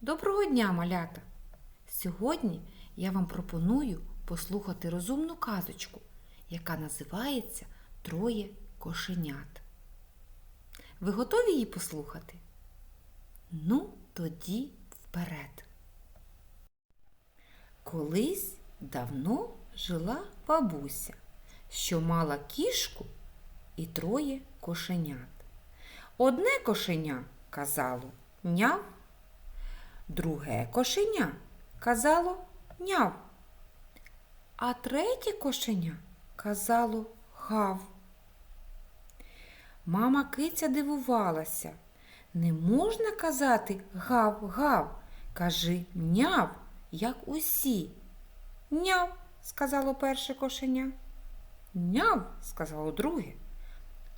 Доброго дня, малята! Сьогодні я вам пропоную послухати розумну казочку, яка називається Троє кошенят. Ви готові її послухати? Ну, тоді вперед. Колись давно жила бабуся, що мала кішку і троє кошенят. Одне кошеня казало няв, друге кошеня казало няв, а третє кошеня казало гав. Мама киця дивувалася. Не можна казати гав-гав, кажи няв, як усі. Няв, сказало перше кошеня. Няв, сказало друге.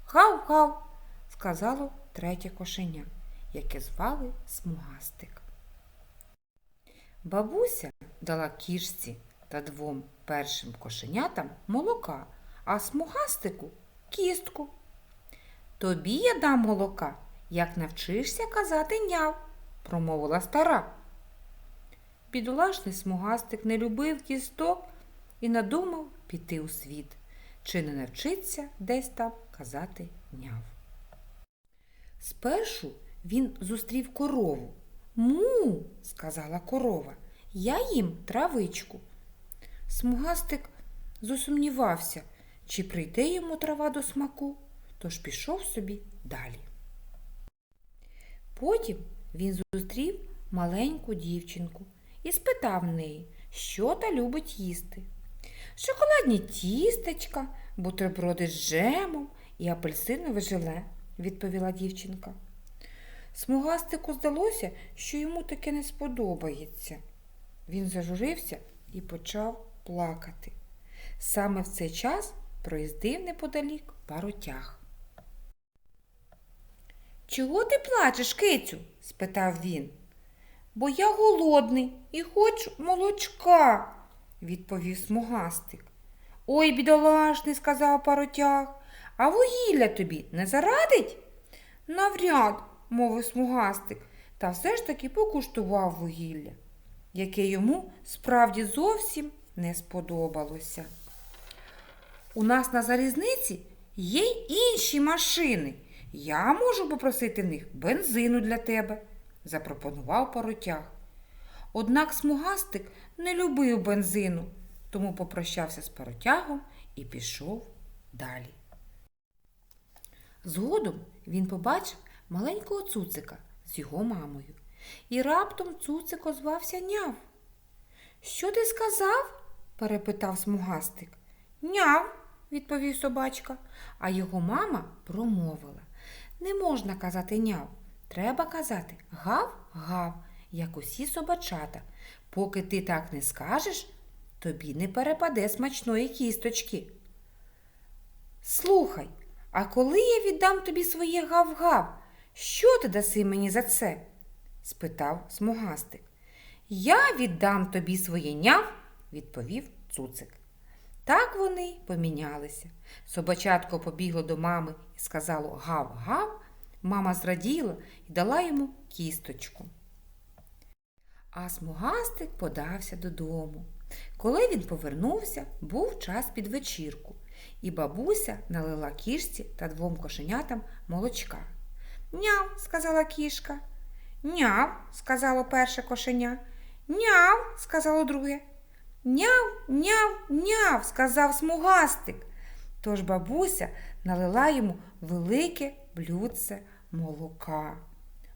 Гав-гав, сказало третє кошеня, яке звали Смугастик. Бабуся дала кішці та двом першим кошенятам молока, а смугастику кістку. Тобі я дам молока, як навчишся казати няв, промовила стара. Бідолашний смугастик не любив кісток і надумав піти у світ, чи не навчиться десь там казати няв. Спершу він зустрів корову. Му, сказала корова, я їм травичку. Смугастик засумнівався, чи прийде йому трава до смаку, тож пішов собі далі. Потім він зустрів маленьку дівчинку і спитав неї, що та любить їсти. Шоколадні тістечка, бутерброди з джемом і апельсинове желе, відповіла дівчинка. Смугастику здалося, що йому таке не сподобається. Він зажурився і почав плакати. Саме в цей час проїздив неподалік паротяг. Чого ти плачеш, кицю? спитав він. Бо я голодний і хочу молочка, відповів смугастик. Ой, бідолашний, сказав паротяг, а вугілля тобі не зарадить? Навряд, мовив смугастик, та все ж таки покуштував вугілля, яке йому справді зовсім не сподобалося. У нас на залізниці є й інші машини. Я можу попросити в них бензину для тебе, запропонував паротяг. Однак смугастик не любив бензину, тому попрощався з паротягом і пішов далі. Згодом він побачив маленького цуцика з його мамою. І раптом цуцик озвався няв. Що ти сказав? перепитав смугастик. Няв, відповів собачка, а його мама промовила. Не можна казати няв, треба казати гав-гав, як усі собачата. Поки ти так не скажеш, тобі не перепаде смачної кісточки. Слухай, а коли я віддам тобі своє гав-гав, що ти даси мені за це? спитав смугастик. Я віддам тобі своє няв, відповів цуцик. Так вони помінялися. Собачатко побігло до мами і сказало гав-гав. Мама зраділа і дала йому кісточку. А смугастик подався додому. Коли він повернувся, був час під вечірку, і бабуся налила кішці та двом кошенятам молочка. Няв, сказала кішка. Няв, сказало перше кошеня. Няв, сказало друге. Няв, няв, няв, сказав смугастик. Тож бабуся налила йому велике блюдце молока.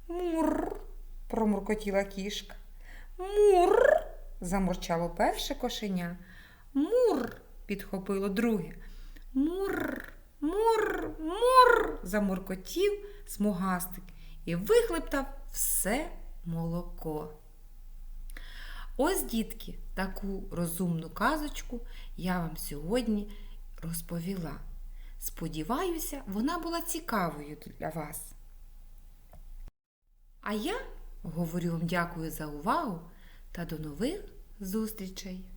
Мур, промуркотіла кішка. Мур, замурчало перше кошеня. Мур, підхопило друге. Мур, мур, мур, замуркотів смугастик і вихлептав все молоко. Ось, дітки, таку розумну казочку я вам сьогодні розповіла. Сподіваюся, вона була цікавою для вас. А я говорю вам дякую за увагу та до нових зустрічей!